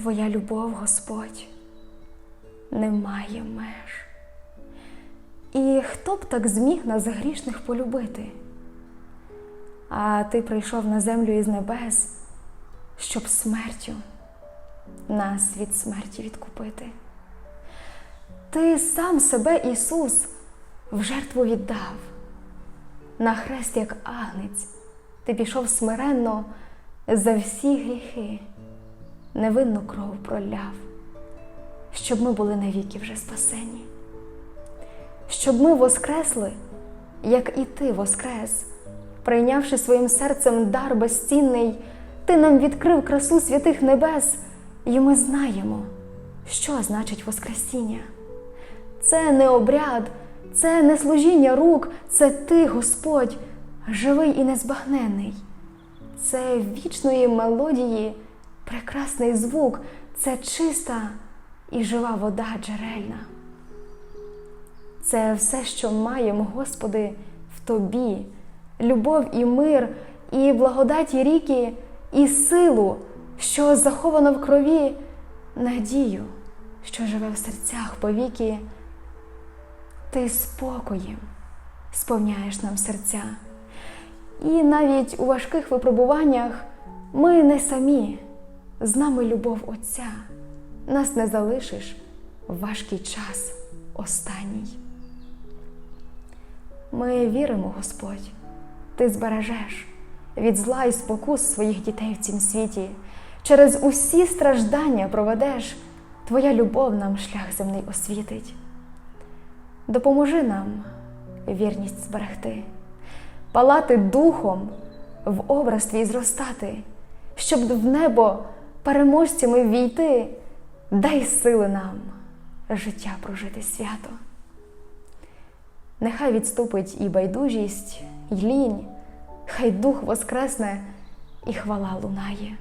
Твоя любов, Господь, не має меж. І хто б так зміг нас грішних полюбити? А ти прийшов на землю із небес, щоб смертю нас від смерті відкупити. Ти сам себе, Ісус, в жертву віддав. На хрест, як агнець, ти пішов смиренно за всі гріхи, невинну кров проляв, щоб ми були навіки вже спасені, щоб ми воскресли, як і ти воскрес, прийнявши своїм серцем дар безцінний, ти нам відкрив красу святих небес, і ми знаємо, що значить Воскресіння. Це не обряд, це не служіння рук, це ти, Господь, живий і незбагнений. Це вічної мелодії, прекрасний звук, це чиста і жива вода джерельна. Це все, що маємо, Господи, в Тобі, любов і мир, і благодаті ріки, і силу, що заховано в крові, надію, що живе в серцях повіки. Ти спокоєм сповняєш нам серця. І навіть у важких випробуваннях ми не самі, з нами любов Отця. Нас не залишиш в важкий час останній. Ми віримо, Господь, Ти збережеш від зла і спокус своїх дітей в цім світі. Через усі страждання проведеш, Твоя любов нам шлях земний освітить. Допоможи нам вірність зберегти, палати духом, в образ твій зростати, щоб в небо переможцями війти, дай сили нам життя прожити свято. Нехай відступить і байдужість, і лінь, хай дух воскресне і хвала лунає.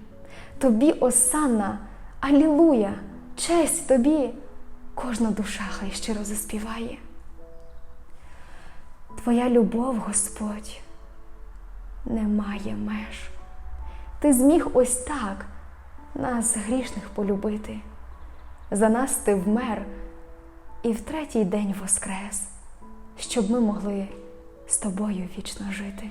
Тобі, осанна, алілуя, честь тобі, кожна душа хай щиро заспіває. Твоя любов, Господь, не має меж. Ти зміг ось так нас грішних полюбити. За нас ти вмер і в третій день воскрес, щоб ми могли з тобою вічно жити.